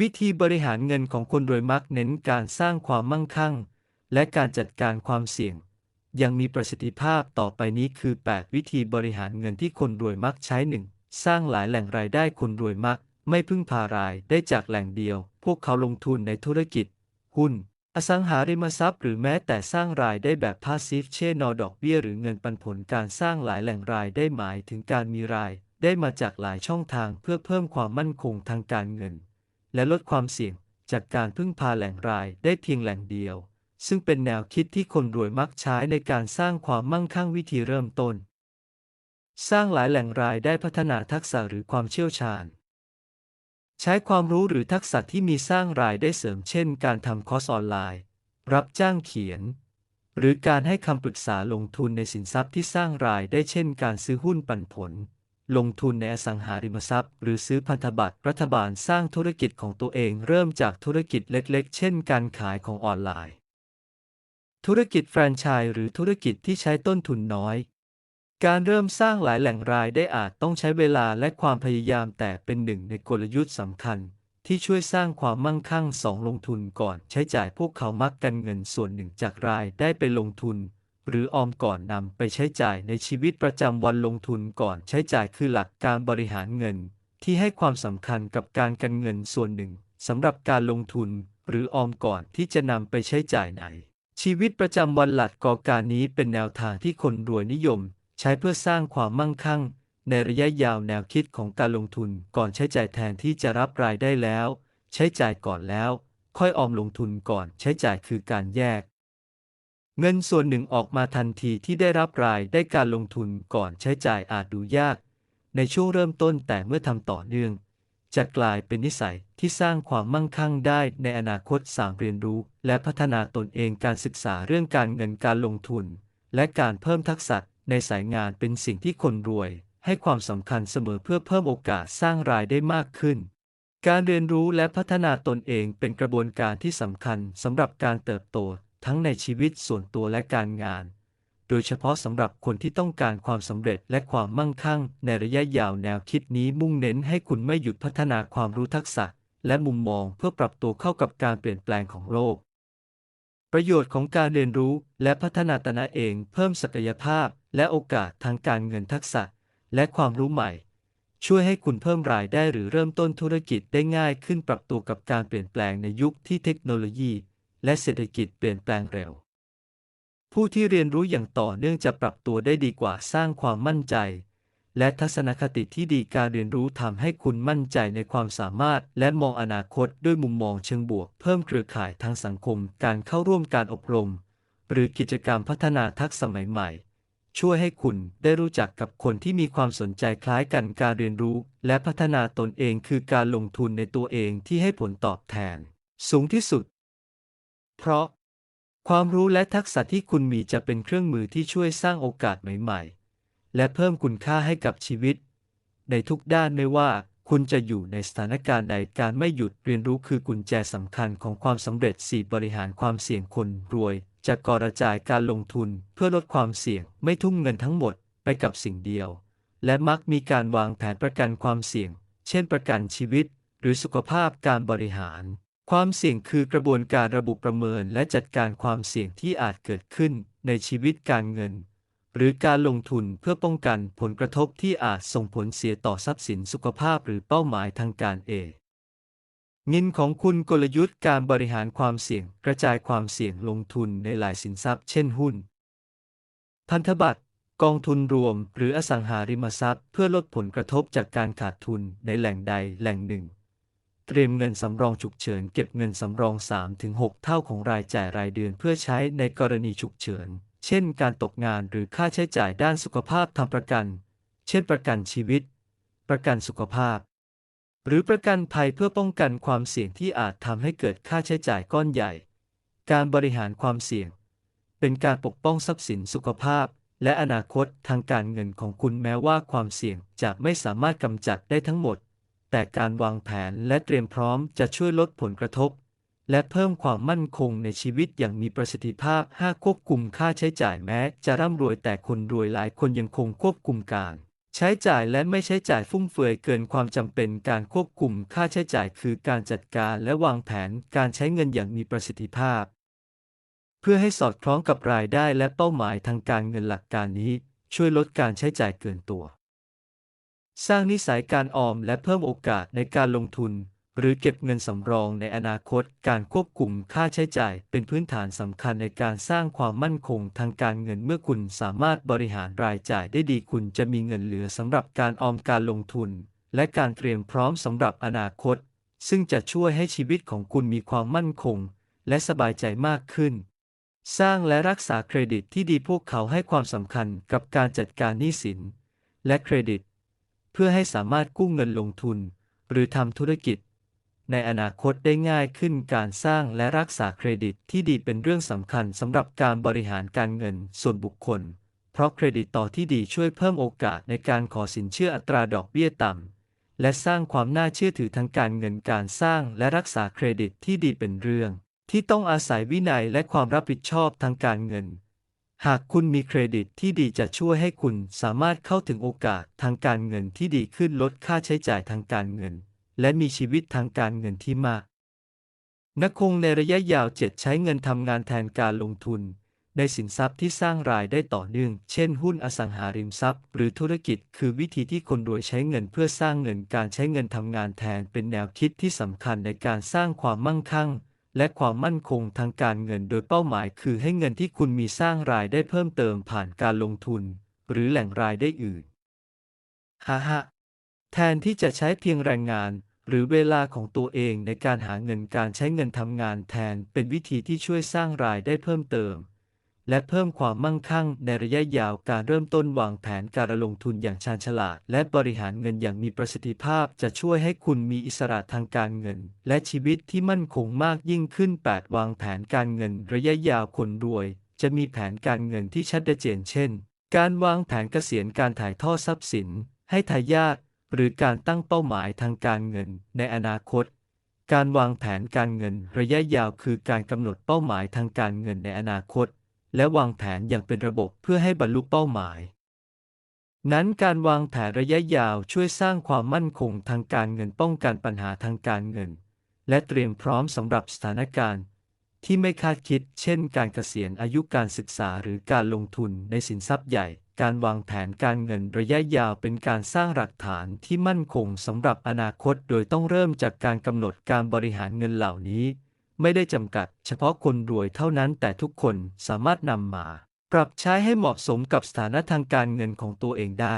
วิธีบริหารเงินของคนรวยมักเน้นการสร้างความมั่งคั่ง และการจัดการความเสี่ยง ยังมีประสิทธิภาพต่อไปนี้คือ 8 วิธีบริหารเงินที่คนรวยมักใช้หนึ่งสร้างหลายแหล่งรายได้คนรวยมัก ไม่พึ่งพารายได้จากแหล่งเดียว พวกเขาลงทุนในธุรกิจ หุ้น อสังหาริมทรัพย์ หรือแม้แต่สร้างรายได้แบบพาสซีฟเช่นนอดอกเบี้ยหรือเงินปันผลการสร้างหลายแหล่งรายได้หมายถึงการมีราย ได้มาจากหลายช่องทางเพื่อเพิ่มความมั่นคงทางการเงิน และลดความเสี่ยงจากการพึ่งพาแหล่งรายได้เพียงแหล่งเดียว ซึ่งเป็นแนวคิดที่คนรวยมักใช้ในการสร้างความมั่งคั่งวิธีเริ่มต้น สร้างหลายแหล่งรายได้พัฒนาทักษะหรือความเชี่ยวชาญ ใช้ความรู้หรือทักษะที่มีสร้างรายได้เสริมเช่น การทำคอร์สออนไลน์ รับจ้างเขียน หรือการให้คำปรึกษาลงทุนในสินทรัพย์ที่สร้างรายได้เช่น การซื้อหุ้นปันผล ลงทุนในอสังหาริมทรัพย์ หรือซื้อพันธบัตรรัฐบาลสร้างธุรกิจของตัวเองเริ่มจากธุรกิจเล็กๆ เช่น การขายของออนไลน์ ธุรกิจแฟรนไชส์หรือธุรกิจที่ใช้ต้นทุนน้อย การเริ่มสร้างหลายแหล่งรายได้อาจต้องใช้เวลาและความพยายามแต่เป็นหนึ่งในกลยุทธ์สำคัญ ที่ช่วยสร้างความมั่งคั่งสองลงทุนก่อนใช้จ่ายพวกเขามักกันเงินส่วนหนึ่งจากรายได้ไปลงทุน หรือออมก่อนนำไปใช้จ่ายในชีวิตประจำวันลงทุนก่อนใช้จ่ายคือหลักการบริหารเงิน ที่ให้ความสำคัญกับการกันเงินส่วนหนึ่งสำหรับการลงทุน หรือออมก่อนที่จะนำไปใช้จ่ายในชีวิตประจำวันหลักกอการนี้เป็นแนวทางที่คนรวยนิยม ใช้เพื่อสร้างความมั่งคั่ง ในระยะยาวแนวคิดของการลงทุนก่อนใช้จ่ายแทนที่จะรับรายได้แล้ว ใช้จ่ายก่อนแล้ว ค่อยออมลงทุนก่อนใช้จ่ายคือการแยก เงินส่วนหนึ่งออกมาทันทีที่ได้รับรายได้การลงทุนก่อนใช้จ่ายอาจดูยาก ในช่วงเริ่มต้นแต่เมื่อทำต่อเนื่อง จะกลายเป็นนิสัยที่สร้างความมั่งคั่งได้ในอนาคตสามเรียนรู้ และพัฒนาตนเองการศึกษาเรื่องการเงินการลงทุน และการเพิ่มทักษะในสายงานเป็นสิ่งที่คนรวย ให้ความสำคัญเสมอเพื่อเพิ่มโอกาสสร้างรายได้มากขึ้นการเรียนรู้และพัฒนาตนเองเป็นกระบวนการที่สำคัญสำหรับการเติบโต ทั้งในชีวิตส่วนตัวและการงาน โดยเฉพาะสำหรับคนที่ต้องการความสำเร็จและความมั่งคั่ง ในระยะยาวแนวคิดนี้มุ่งเน้นให้คุณไม่หยุดพัฒนาความรู้ทักษะ และมุมมองเพื่อปรับตัวเข้ากับการเปลี่ยนแปลงของโลกประโยชน์ของการเรียนรู้และพัฒนาตนเองเพิ่มศักยภาพ และโอกาสทางการเงินทักษะ และความรู้ใหม่ ช่วยให้คุณเพิ่มรายได้หรือเริ่มต้นธุรกิจได้ง่ายขึ้นปรับตัวกับการเปลี่ยนแปลงในยุคที่เทคโนโลยี และเศรษฐกิจเปลี่ยนแปลงเร็ว ผู้ที่เรียนรู้อย่างต่อเนื่องจะปรับตัวได้ดีกว่าสร้างความมั่นใจ และทัศนคติที่ดีการเรียนรู้ทำให้คุณมั่นใจในความสามารถ และมองอนาคตด้วยมุมมองเชิงบวก เพิ่มเครือข่ายทางสังคม การเข้าร่วมการอบรม หรือกิจกรรมพัฒนาทักษะใหม่ๆช่วยให้คุณได้รู้จักกับคนที่มีความสนใจคล้ายกันการเรียนรู้ และพัฒนาตนเองคือการลงทุนในตัวเองที่ให้ผลตอบแทน สูงที่สุด เพราะ ความรู้และทักษะที่คุณมีจะเป็นเครื่องมือที่ช่วยสร้างโอกาสใหม่ๆ และเพิ่มคุณค่าให้กับชีวิต ในทุกด้านไม่ว่าคุณจะอยู่ในสถานการณ์ใดการไม่หยุดเรียนรู้คือกุญแจสำคัญของความสำเร็จสี่บริหารความเสี่ยงคนรวย จะกระจายการลงทุนเพื่อลดความเสี่ยง ไม่ทุ่มเงินทั้งหมดไปกับสิ่งเดียว และมักมีการวางแผนประกันความเสี่ยง เช่นประกันชีวิต หรือสุขภาพการบริหาร ความเสี่ยงคือกระบวนการระบุประเมินและจัดการความเสี่ยงที่อาจเกิดขึ้นในชีวิตการเงิน หรือการลงทุนเพื่อป้องกันผลกระทบที่อาจส่งผลเสียต่อทรัพย์สินสุขภาพหรือเป้าหมายทางการเองเงินของคุณกลยุทธ์การบริหารความเสี่ยงกระจายความเสี่ยงลงทุนในหลายสินทรัพย์เช่นหุ้น พันธบัตรกองทุนรวมหรืออสังหาริมทรัพย์เพื่อลดผลกระทบจากการขาดทุนในแหล่งใดแหล่งหนึ่ง เตรียมเงินสำรองฉุกเฉินเก็บเงินสำรอง 3-6 เท่าของรายจ่ายรายเดือนเพื่อใช้ในกรณีฉุกเฉิน เช่นการตกงานหรือค่าใช้จ่ายด้านสุขภาพทำประกัน เช่นประกันชีวิต ประกันสุขภาพ หรือประกันภัยเพื่อป้องกันความเสี่ยงที่อาจทำให้เกิดค่าใช้จ่ายก้อนใหญ่ การบริหารความเสี่ยง เป็นการปกป้องทรัพย์สินสุขภาพ และอนาคตทางการเงินของคุณแม้ว่าความเสี่ยงจะไม่สามารถกำจัดได้ทั้งหมด แต่การวางแผนและเตรียมพร้อมจะช่วยลดผลกระทบ และเพิ่มความมั่นคงในชีวิตอย่างมีประสิทธิภาพ 5 ควบคุมค่าใช้จ่ายแม้ จะร่ำรวยแต่คนรวยหลายคนยังคงควบคุมการ ใช้จ่ายและไม่ใช้จ่ายฟุ่มเฟือยเกินความจำเป็นการควบคุมค่าใช้จ่ายคือการจัดการและวางแผนการใช้เงินอย่างมีประสิทธิภาพ เพื่อให้สอดคล้องกับรายได้และเป้าหมายทางการเงินหลักการนี้ ช่วยลดการใช้จ่ายเกินตัว สร้างนิสัยการออมและเพิ่มโอกาสในการลงทุน หรือเก็บเงินสำรองในอนาคต การควบคุมค่าใช้จ่ายเป็นพื้นฐานสำคัญในการสร้างความมั่นคงทางการเงินเมื่อคุณสามารถบริหารรายจ่ายได้ดีคุณจะมีเงินเหลือสำหรับการออมการลงทุน และการเตรียมพร้อมสำหรับอนาคต ซึ่งจะช่วยให้ชีวิตของคุณมีความมั่นคง และสบายใจมากขึ้น สร้างและรักษาเครดิตที่ดีพวกเขาให้ความสำคัญกับการจัดการหนี้สิน และเครดิต เพื่อให้สามารถกู้เงินลงทุน หรือทำธุรกิจ ในอนาคตได้ง่ายขึ้นการสร้างและรักษาเครดิตที่ดีเป็นเรื่องสำคัญสำหรับการบริหารการเงินส่วนบุคคล เพราะเครดิตต่อที่ดีช่วยเพิ่มโอกาสในการขอสินเชื่ออัตราดอกเบี้ยต่ำและสร้างความน่าเชื่อถือทางการเงินการสร้างและรักษาเครดิตที่ดีเป็นเรื่อง ที่ต้องอาศัยวินัยและความรับผิดชอบทางการเงิน หากคุณมีเครดิตที่ดีจะช่วยให้คุณสามารถเข้าถึงโอกาสทางการเงินที่ดีขึ้นลดค่าใช้จ่ายทางการเงิน และมีชีวิตทางการเงินที่มาก นักคงในระยะยาว7ใช้เงินทำงานแทนการลงทุน ในสินทรัพย์ที่สร้างรายได้ต่อเนื่อง เช่นหุ้นอสังหาริมทรัพย์ หรือธุรกิจ คือวิธีที่คนรวยใช้เงินเพื่อสร้างเงินการใช้เงินทำงานแทนเป็นแนวคิดที่สำคัญในการสร้างความมั่งคั่ง และความมั่นคงทางการเงินโดยเป้าหมายคือให้เงินที่คุณมีสร้างรายได้เพิ่มเติมผ่านการลงทุน หรือแหล่งรายได้อื่นฮ่าฮะแทนที่จะใช้เพียงแรงงาน หรือเวลาของตัวเองในการหาเงินการใช้เงินทำงานแทนเป็นวิธีที่ช่วยสร้างรายได้เพิ่มเติม และเพิ่มความมั่งคั่งในระยะยาวการเริ่มต้นวางแผนการลงทุนอย่างชาญฉลาด และบริหารเงินอย่างมีประสิทธิภาพจะช่วยให้คุณมีอิสระทางการเงิน และชีวิตที่มั่นคงมากยิ่งขึ้น 8 วางแผนการเงินระยะยาวคนรวย จะมีแผนการเงินที่ชัดเจนเช่น การวางแผนเกษียณการถ่ายทอดทรัพย์สิน ให้ทายาทหรือการตั้งเป้าหมายทางการเงินในอนาคต การวางแผนการเงินระยะยาวคือการกำหนดเป้าหมายทางการเงินในอนาคต และวางแผนอย่างเป็นระบบเพื่อให้บรรลุเป้าหมาย นั้นการวางแผนระยะยาวช่วยสร้างความมั่นคงทางการเงินป้องกันปัญหาทางการเงิน และเตรียมพร้อมสำหรับสถานการณ์ ที่ไม่คาดคิด เช่น การเกษียณอายุการศึกษาหรือการลงทุนในสินทรัพย์ใหญ่ การวางแผนการเงินระยะยาวเป็นการสร้างหลักฐานที่มั่นคงสำหรับอนาคต โดยต้องเริ่มจากการกำหนดการบริหารเงินเหล่านี้ ไม่ได้จำกัด เฉพาะคนรวยเท่านั้นแต่ทุกคนสามารถนำมา ปรับใช้ให้เหมาะสมกับสถานะทางการเงินของตัวเองได้